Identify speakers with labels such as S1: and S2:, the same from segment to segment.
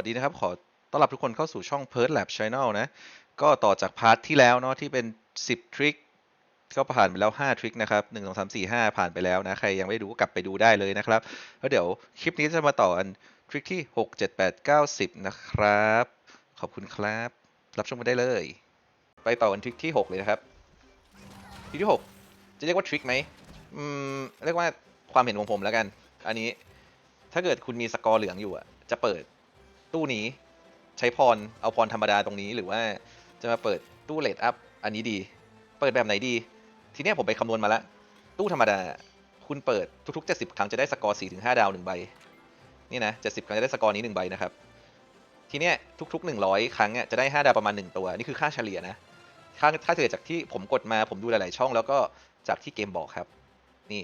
S1: สวัสดีนะครับ ขอต้อนรับทุกคนเข้าสู่ช่อง p e r t Lab Channel นะ ก็ต่อจากพาร์ทที่แล้วเนาะที่เป็น 10 ทริคก็ผ่านไปแล้ว 5 ทริคนะครับ 1 2 3 4 5 ผ่านไปแล้วนะ ใครยังไม่ดูก็กลับไปดูได้เลยนะครับ แล้วเดี๋ยวคลิปนี้จะมาต่ออันทริคที่ 6 7 8 9 10 นะครับ ขอบคุณครับ รับชมกันได้เลย ไปต่อกันทริคที่ 6 เลยนะครับทริคที่ 6 จะเรียกว่าทริคไหมอืมเรียกว่าความเห็นของผมแล้วกัน อันนี้ถ้าเกิดคุณมีสกอร์เหลืองอยู่อะจะเปิด ตู้นี้ใช้พรเอาพรธรรมดาตรงนี้ หรือว่าจะมาเปิดตู้เลดอัพอันนี้ดี เปิดแบบไหนดี ทีนี้ผมไปคำนวณมาแล้ว ตู้ธรรมดา คุณเปิดทุกๆ 70 ครั้งจะได้สกอร์4-5ดาว1ใบนี่นะ70 ครั้งจะได้สกอร์นี้1ใบนะครับทีเนี้ยทุก ๆ 100 ครั้งอะจะได้ 5 ดาวประมาณ 1 ตัว นี่คือค่าเฉลี่ยนะค่าค่าเฉลี่ยจากที่ผมกดมาผมดูหลาย ๆ ช่องแล้วก็จากที่เกมบอกครับ นี่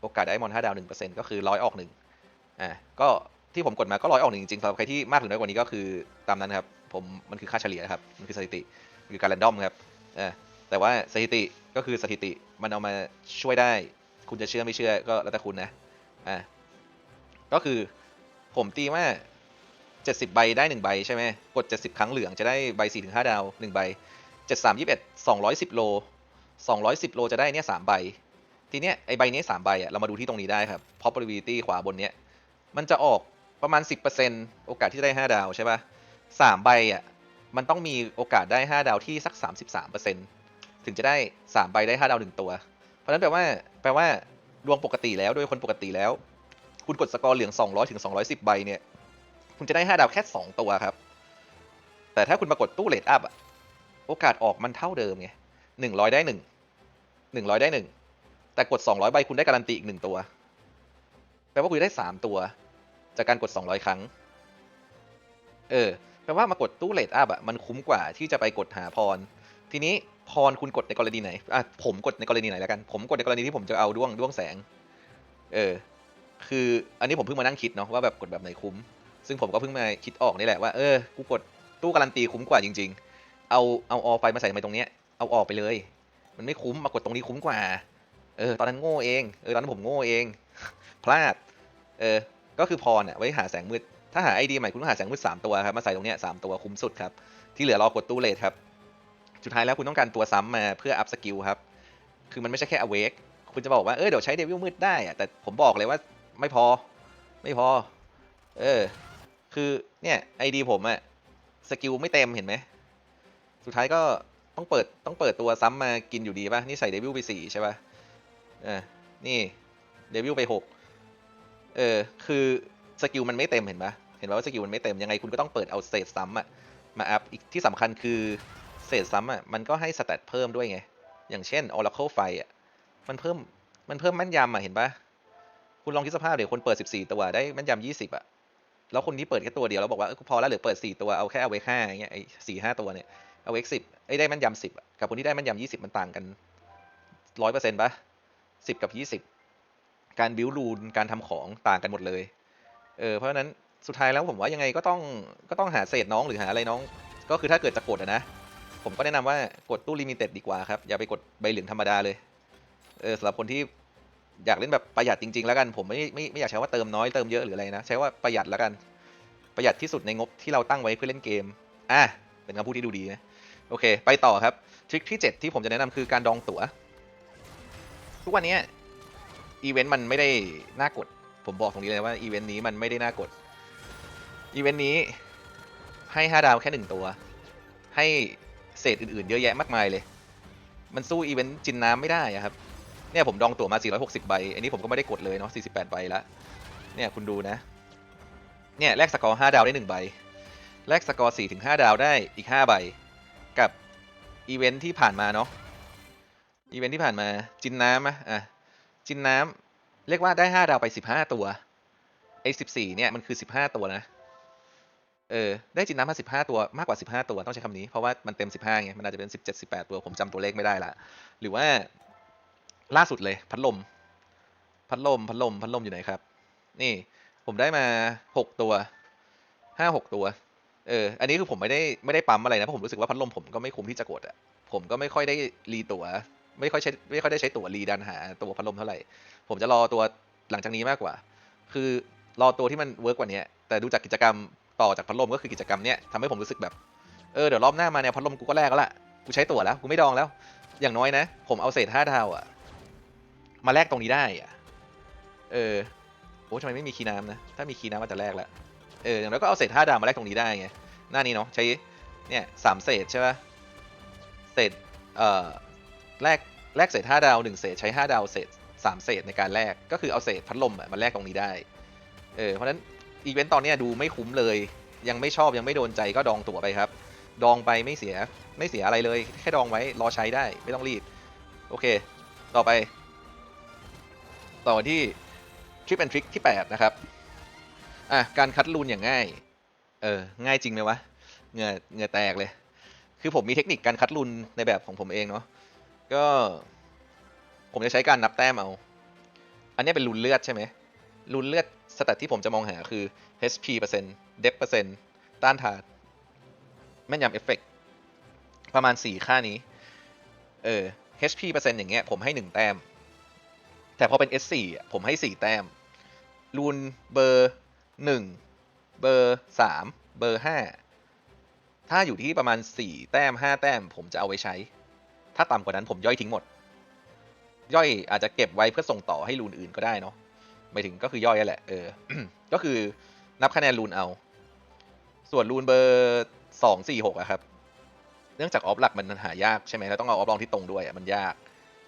S1: โอกาสได้มอน5ดาว 1%ก็คือร้อยออก1อ่าก็ ที่ผมกดมาก็ร้อยออกหนึ่งจริงๆสำหรับใครที่มากหรือน้อยกว่านี้ก็คือตามนั้นครับผมมันคือค่าเฉลี่ยนะครับมันคือสถิติมันคือการแรนดอมครับอ่าแต่ว่าสถิติก็คือสถิติมันเอามาช่วยได้ คุณจะเชื่อไม่เชื่อก็แล้วแต่คุณนะอ่าก็คือผมตีว่า 70 ใบได้ 1 ใบใช่ไหมกด 70 ครั้งเหลืองจะได้ใบ 4-5 ดาว 1 ใบ 73 21 210 โล 210 โลจะได้เนี่ย3ใบ ทีเนี้ยไอใบนี้สามใบอะเรามาดูที่ตรงนี้ได้ครับ probability ขวาบนเนี้ยมันจะออก ประมาณ 10%โอกาสที่ได้ 5 ดาวใช่ปะสามใบอะมันต้องมีโอกาสได้ 5 ดาวที่สัก 33%ถึงจะได้ 3 ใบได้ 5 ดาว 1 ตัว เพราะนั้นแปลว่าแปลว่าดวงปกติแล้วโดยคนปกติแล้ว คุณกดสกอร์เหลือง 200ถึง210 ใบเนี่ย คุณจะได้ 5 ดาวแค่ 2 ตัวครับ แต่ถ้าคุณมากดตู้เลดอัพอะโอกาสออกมันเท่าเดิมไง100 ได้ 1 100 ได้ 1 แต่กด 200 ใบคุณได้การันตีอีกหนึ่งตัว แปลว่าคุณได้ 3 ตัว จากการกด 200 ครั้ง เออแปลว่ามากดตู้เลดอัพอะมันคุ้มกว่าที่จะไปกดหาพร ทีนี้พรคุณกดในกรณีไหนอะผมกดในกรณีไหนแล้วกัน ผมกดในกรณีที่ผมจะเอาด้วงด้วงแสง เออ คืออันนี้ผมเพิ่งมานั่งคิดเนาะว่าแบบกดแบบไหนคุ้ม ซึ่งผมก็เพิ่งมาคิดออกนี่แหละว่าเออกูกดตู้การันตีคุ้มกว่าจริง ๆ เอาเอาออไฟมาใส่ในตรงเนี้ยเอาออกไปเลย มันไม่คุ้มมากดตรงนี้คุ้มกว่า เออ ตอนนั้นโง่เอง เออ ตอนนั้นผมโง่เอง พลาด เออ ก็คือพรอะไว้หาแสงมืด ถ้าหาไอเดียใหม่คุณต้องหาแสงมืดสามตัวครับ มาใส่ตรงเนี้ยสามตัวคุ้มสุดครับ ที่เหลือรอกดตู้เลทครับ สุดท้ายแล้วคุณต้องการตัวซ้ำมาเพื่ออัพสกิลครับ คือมันไม่ใช่แค่ awake คุณจะบอกว่า เออเดี๋ยวใช้เดวิลมืดได้อะแต่ผมบอกเลยว่าไม่พอ ไม่พอ เออ คือเนี่ยไอดีผมอะสกิลไม่เต็มเห็นไหม สุดท้ายก็ต้องเปิดต้องเปิดตัวซ้ำมากินอยู่ดีป่ะ นี่ใส่เดวิลไปสี่ใช่ป่ะอ่านี่เดวิลไปหก เออ คือสกิลมันไม่เต็มเห็นปะเห็นปะว่าสกิลมันไม่เต็มยังไงคุณก็ต้องเปิดเอาเศษซ้ำอะมาอัพอีกที่สำคัญคือเศษซ้ำอะมันก็ให้สเตตเพิ่มด้วยไง อย่างเช่น Oracle ไฟอะมันเพิ่มมันเพิ่มแม่นยำอะเห็นปะคุณลองคิดสภาพเดี๋ยวคนเปิด 14 ตัวได้แม่นยำ20อะแล้วคนที่เปิดแค่ตัวเดียวแล้วบอกว่าเออพอแล้วเหลือเปิด 4 ตัวเอาแค่เอาไว้5อย่างเงี้ยไอ้สี่ห้าตัวเนี่ยเอาไว้สิบไอ้ได้แม่นยำสิบกับคนที่ได้แม่นยำ20มันต่างกันร้อยเปอร์เซ็นต์ปะสิบกับยี่สิบ การบิวรูนการทำของต่างกันหมดเลย เออเพราะฉะนั้นสุดท้ายแล้วผมว่ายังไงก็ต้องก็ต้องหาเศษน้องหรือหาอะไรน้อง ก็คือถ้าเกิดจะกดอะนะผมก็แนะนำว่ากดตู้ลิมิเต็ดดีกว่าครับอย่าไปกดใบเหลืองธรรมดาเลยเออสำหรับคนที่อยากเล่นแบบประหยัดจริง ๆ แล้วกันผมไม่ไม่ไม่อยากใช้ว่าเติมน้อยเติมเยอะหรืออะไรนะใช้ว่าประหยัดแล้วกันประหยัดที่สุดในงบที่เราตั้งไว้เพื่อเล่นเกมอะเป็นคำพูดที่ดูดีนะโอเค ไปต่อครับทริคที่ 7 ที่ผมจะแนะนำคือการดองตั๋วทุกวันนี้ อีเวนต์มันไม่ได้น่ากด ผมบอกตรงนี้เลยว่าอีเวนต์นี้มันไม่ได้น่ากด อีเวนต์นี้ให้5ดาวแค่หนึ่งตัว ให้เศษอื่นๆ เยอะแยะมากมายเลย มันสู้อีเวนต์จินน้ำไม่ได้อะครับ เนี่ยผมดองตั๋วมา 460 ใบ อันนี้ผมก็ไม่ได้กดเลยเนาะ 48 ใบละเนี่ยคุณดูนะ เนี่ยแลกสกอร์ 5 ดาวได้ 1 ใบ แลกสกอร์4ถึง5ดาวได้อีก 5 ใบ กับอีเวนท์ที่ผ่านมาเนาะ อีเวนท์ที่ผ่านมาจินน้ำอะอะ จินน้ำเรียกว่าได้5ดาวไป15ตัวไอ้14เนี่ยมันคือ15ตัวนะเออได้จินน้ำมา15ตัวมากกว่า15ตัวต้องใช้คำนี้เพราะว่ามันเต็ม15ไงมันอาจจะเป็น17 18ตัวผมจำตัวเลขไม่ได้ละหรือว่าล่าสุดเลยพัดลม พัดลมพัดลมพัดลมอยู่ไหนครับ นี่ผมได้มา6ตัว5 6ตัวเอออันนี้คือผมไม่ได้ไม่ได้ปั๊มอะไรนะเพราะผมรู้สึกว่าพัดลมผมก็ไม่คุ้มที่จะกดอะผมก็ไม่ค่อยได้รีตัว ไม่ค่อยใช้ไม่ค่อยได้ใช้ตัวรีดันหาตัวพัดลมเท่าไหร่ ผมจะรอตัวหลังจากนี้มากกว่า คือรอตัวที่มันเวิร์กกว่านี้แต่ดูจากกิจกรรมต่อจากพัดลมก็คือกิจกรรมเนี้ยทำให้ผมรู้สึกแบบเออเดี๋ยวรอบหน้ามาแนวพัดลมกูก็แลกแล้วล่ะกูใช้ตั๋วแล้วกูไม่ดองแล้ว อย่างน้อยนะ ผมเอาเศษห้าดาวอะมาแลกตรงนี้ได้อะเออโอ้ทำไมไม่มีคีน้ำนะถ้ามีคีน้ำมันจะแลกแล้วเอออย่างน้อยก็เอาเศษห้าดาวมาแลกตรงนี้ได้ไงหน้านี้เนาะใช้เนี่ยสามเศษใช่ปะเศษเอ่อ แลกแลกเศษห้าดาวหนึ่งเศษใช้ห้าดาวเศษสามเศษในการแลกก็คือเอาเศษพัดลมอะมาแลกตรงนี้ได้เออเพราะนั้นอีเวนต์ตอนนี้ดูไม่คุ้มเลย ยังไม่ชอบยังไม่โดนใจก็ดองตั๋วไปครับ ดองไปไม่เสียไม่เสียอะไรเลย แค่ดองไว้รอใช้ได้ไม่ต้องรีบโอเค ต่อไป ต่อที่ทริปแอนทริคที่ 8 นะครับอะการคัดรูนอย่างง่าย เออ ง่ายจริงไหมวะ เงือเงือแตกเลย คือผมมีเทคนิคการคัดรูนในแบบของผมเองเนาะ ก็ ผมจะใช้การนับแต้มเอา อันนี้เป็นรูนเลือดใช่ไหมรูนเลือดสแตทที่ผมจะมองหาคือ HP เปอร์เซ็นต์ d e p เปอร์เซ็นต์ ต้านทาน แม่นยำเอฟเฟกประมาณ 4 ค่านี้ เออ HP เปอร์เซ็นต์อย่างเงี้ยผมให้ 1 แต้ม แต่พอเป็น S4 อ่ผมให้ 4 แต้ม รูนเบอร์ 1 เบอร์ 3 เบอร์ 5 ถ้าอยู่ที่ประมาณ 4 แต้ม 5 แต้ม ผมจะเอาไว้ใช้ ถ้าต่ำกว่านั้นผมย่อยทิ้งหมด ย่อยอาจจะเก็บไว้เพื่อส่งต่อให้รูนอื่นก็ได้เนาะหมายถึงก็คือย่อยนั่นแหละเออ ก็คือนับคะแนนรูนเอา ส่วนรูนเบอร์สองสี่หกอะครับ เนื่องจากออฟหลักมันหายากใช่ไหมแล้วต้องเอาออฟรองที่ตรงด้วยอะมันยาก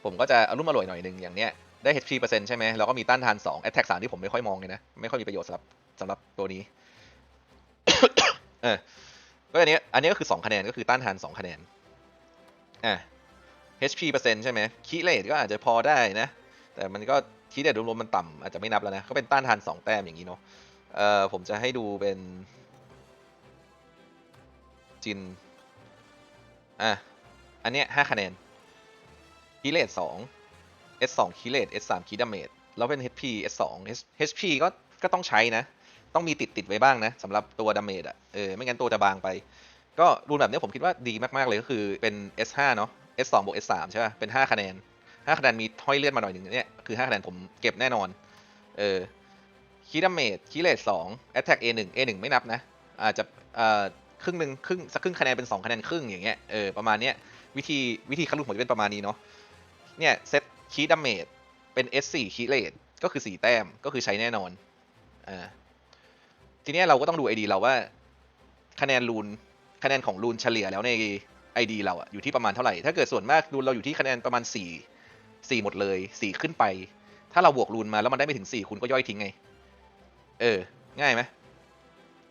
S1: ผมก็จะอารมณ์อร่วยหน่อยหนึ่งอย่างเนี้ยได้ HP เปอร์เซ็นต์ใช่ไหมแล้วก็มีต้านทาน2 Attack 3 ที่ผมไม่ค่อยมองเลยนะ ไม่ค่อยมีประโยชน์สำหรับสำหรับตัวนี้ เออก็อันนี้ อันนี้ก็คือ 2 คะแนน ก็คือต้านทาน 2 คะแนน อะ HP เปอร์เซ็นต์ใช่ไหมคีเลตก็อาจจะพอได้นะ แต่มันก็คีเลตรวมๆมันต่ำอาจจะไม่นับแล้วนะ ก็เป็นต้านทาน 2 แต้มอย่างนี้เนาะเอ่อผมจะให้ดูเป็น จิน อะ อันเนี้ยห้าคะแนนคีเลตสอง S 2คีเลต S 3คีดาเมจแล้วเป็น HP S 2 HP ก็ก็ต้องใช้นะ ต้องมีติดติดไว้บ้างนะสำหรับตัวดาเมจอะเออไม่งั้นตัวจะบางไป ก็รูนแบบนี้ผมคิดว่าดีมาก ๆ เลยก็คือเป็น S 5เนาะ S 2 บวก S 3 ใช่ป่ะ เป็น 5 คะแนน 5 คะแนนมีห้อยเลื่อนมาหน่อยหนึ่งเนี่ย คือ 5 คะแนนผมเก็บแน่นอน เออคีดาเมจคีเลต2 Attack A 1 A 1ไม่นับนะ อาจจะเอ่อครึ่งหนึ่งครึ่งสักครึ่งคะแนนเป็น 2 คะแนนครึ่งอย่างเงี้ย เออ ประมาณเนี้ย วิธีวิธีคัดลูกผมจะเป็นประมาณนี้เนาะ เนี่ยเซตคีดาเมจเป็น S4 คีเลตก็คือ 4 แต้ม ก็คือใช้แน่นอน อ่า ทีเนี้ยเราก็ต้องดู ID เราว่าคะแนนรูนคะแนนของรูนเฉลี่ยแล้วใน ID เราอะอยู่ที่ประมาณเท่าไหร่ ถ้าเกิดส่วนมากรูนเราอยู่ที่คะแนนประมาณ 4 4 หมดเลย 4 ขึ้นไป ถ้าเราบวกรูนมาแล้วมันได้ไม่ถึง 4 คุณก็ย่อยทิ้งไง เออ ง่ายไหม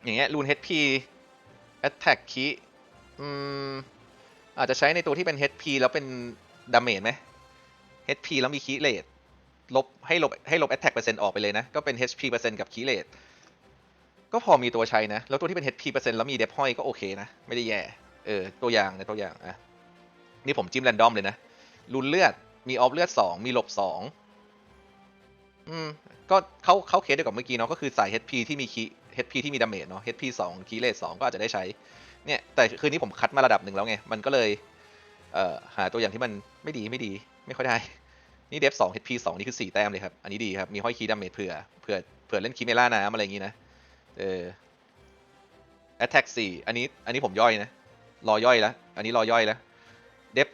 S1: อย่างเงี้ยรูน HP Attack คีอืมอาจจะใช้ในตัวที่เป็น HP แล้วเป็นดาเมจไหม HP แล้วมีคีเลตลบให้ลบให้ลบ attack เปอร์เซ็นต์ออกไปเลยนะ ก็เป็น HP เปอร์เซ็นต์กับคีเลตก็พอมีตัวใช้นะ แล้วตัวที่เป็น HP เปอร์เซ็นต์แล้วมีเดฟห้อยก็โอเคนะ ไม่ได้แย่ เออตัวอย่างนะตัวอย่างอะนี่ผมจิ้มแรนดอมเลยนะรุนเลือดมีออฟเลือดสองมีหลบสองอืมก็เขาเขาเคสเดียวกับเมื่อกี้เนาะก็คือสาย HP ที่มีคี HP ที่มีดาเมจเนาะ HP สองคีเลตสองก็อาจจะได้ใช้เนี่ยแต่คืนนี้ผมคัดมาระดับหนึ่งแล้วไง มันก็เลยเอ่อหาตัวอย่างที่มันไม่ดีไม่ดีไม่ค่อยได้ นี่เดฟสอง HP สองนี่คือสี่แต้มเลยครับ อันนี้ดีครับ มีห้อยคีดาเมจเผื่อเผื่อเผื่อเล่นคีเมล่าน้ำอะไรอย่างงี้นะเออ attack สี่อันนี้อันนี้ผมย่อยนะ รอย่อยแล้ว อันนี้รอย่อยแล้ว เดฟ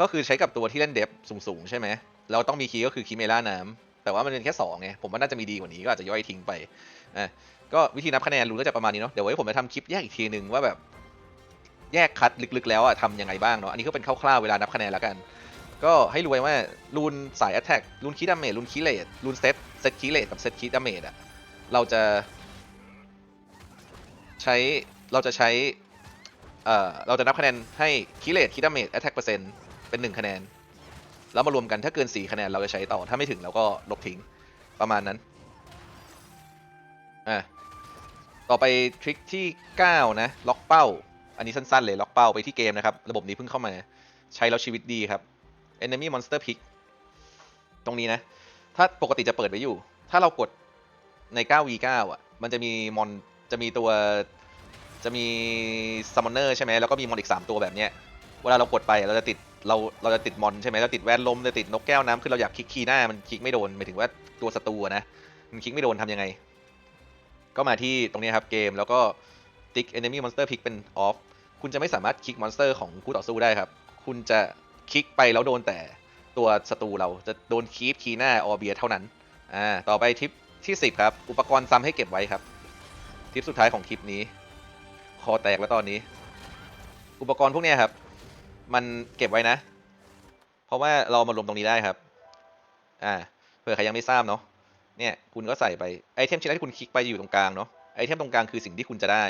S1: ก็คือใช้กับตัวที่เล่นเดฟสูงๆ ใช่ไหมเราต้องมีคีย์ก็คือคีเมล่าน้ำแต่ว่ามันเป็นแค่สองไงผมว่าน่าจะมีดีกว่านี้ก็อาจจะย่อยทิ้งไปอะก็วิธีนับคะแนนรู้ก็จะประมาณนี้เนาะเดี๋ยวไว้ผมจะทำคลิปแยกอีกทีหนึ่งว่าแบบแยกคัดลึกๆ แล้วอะทำยังไงบ้างเนาะอันนี้ก็เป็นคร่าวๆเวลานับคะแนนแล้วกัน ก็ให้รู้ไว้ว่ารูนสาย attack รูนคีดาเมจรูนคีเลตรูนเซตเซตคีเลตกับเซตคีดาเมจอะเราจะ ใช้เราจะใช้ เอ่อเราจะนับคะแนนให้คีเลตคีดาเมจ attack เปอร์เซ็นต์เป็นหนึ่งคะแนน แล้วมารวมกันถ้าเกินสี่คะแนนเราจะใช้ต่อ ถ้าไม่ถึงเราก็ลบทิ้งประมาณนั้นอะต่อไปทริคที่ 9 นะ ล็อกเป้า อันนี้สั้นๆ เลยล็อกเป้าไปที่เกมนะครับ ระบบนี้เพิ่งเข้ามาใช้แล้วชีวิตดีครับ enemy monster pick ตรงนี้นะ ถ้าปกติจะเปิดไว้อยู่ ถ้าเรากดใน 9v9 อะ มันจะมีมอนจะมีตัว จะมี summoner ใช่ไหมแล้วก็มีมอนอีก 3 ตัวแบบเนี้ยเวลาเรากดไปเราจะติดเราเราจะติดมอนใช่ไหมเราติดแวนลมจะติดนกแก้วน้ำคือเราอยากคลิกคีย์หน้ามันคลิกไม่โดนหมายถึงว่าตัวศัตรูนะมันคลิกไม่โดนทำยังไง ก็มาที่ตรงนี้ครับเกมแล้วก็ติ๊ก enemy monster pick เป็น off คุณจะไม่สามารถคลิกมอนสเตอร์ของคู่ต่อสู้ได้ครับ คุณจะคลิกไปแล้วโดนแต่ตัวศัตรูเราจะโดนคีปคีหน้าออเบียเท่านั้นอ่าต่อไปทิปที่ 10 ครับ อุปกรณ์ซ้ำให้เก็บไว้ครับ ทิปสุดท้ายของคลิปนี้ คอแตกแล้วตอนนี้ อุปกรณ์พวกนี้ครับ มันเก็บไว้นะ เพราะว่าเรามารวมตรงนี้ได้ครับ อ่าเผื่อใครยังไม่ทราบเนาะเนี่ยคุณก็ใส่ไปไอเทมชิ้นแรกที่คุณคลิกไปอยู่ตรงกลางเนาะไอเทมตรงกลางคือสิ่งที่คุณจะได้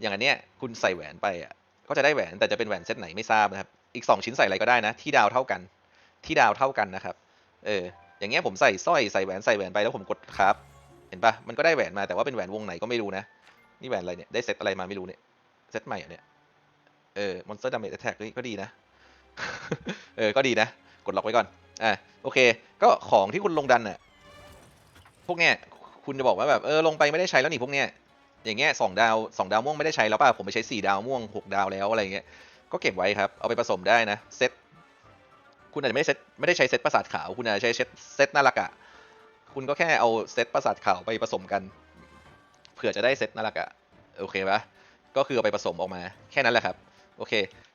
S1: อย่างอันเนี้ยคุณใส่แหวนไปอะก็จะได้แหวนแต่จะเป็นแหวนเซตไหนไม่ทราบนะครับ อีก 2 ชิ้นใส่อะไรก็ได้นะ ที่ดาวเท่ากัน ที่ดาวเท่ากันนะครับ เออ อย่างเงี้ยผมใส่สร้อยใส่แหวนใส่แหวนไปแล้วผมกดครับ เห็นปะมันก็ได้แหวนมาแต่ว่าเป็นแหวนวงไหนก็ไม่รู้นะ นี่แหวนอะไรเนี่ย ได้เซตอะไรมาไม่รู้เนี่ย เซตใหม่เหรอเนี่ย เออ Monster Damage Attack นี่ก็ดีนะ เออ ก็ดีนะ กดล็อกไว้ก่อน อะ โอเค ก็ของที่คุณลงดันน่ะ พวกเนี้ย คุณจะบอกว่าแบบ เออ ลงไปไม่ได้ใช้แล้วนี่พวกเนี้ย อย่างเงี้ยสองดาวสองดาวม่วงไม่ได้ใช้แล้วป่ะ ผมไปใช้สี่ดาวม่วงหกดาวแล้วอะไรเงี้ย ก็เก็บไว้ครับ เอาไปผสมได้นะ เซต คุณอาจจะไม่ได้เซตไม่ได้ใช้เซตประสาทขาว คุณอาจจะใช้เซตเซตนาฬกะคุณก็แค่เอาเซตประสาทขาวไปผสมกัน เผื่อจะได้เซตน่าฬกะโอเคปะก็คือเอาไปผสมออกมาแค่นั้นแหละครับ โอเค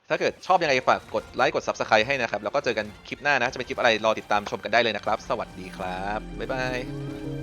S1: ถ้าเกิดชอบยังไงฝากกดไลค์กด Subscribe ให้นะครับ แล้วก็เจอกันคลิปหน้านะ จะเป็นคลิปอะไรรอติดตามชมกันได้เลยนะครับ สวัสดีครับ บ๊ายบาย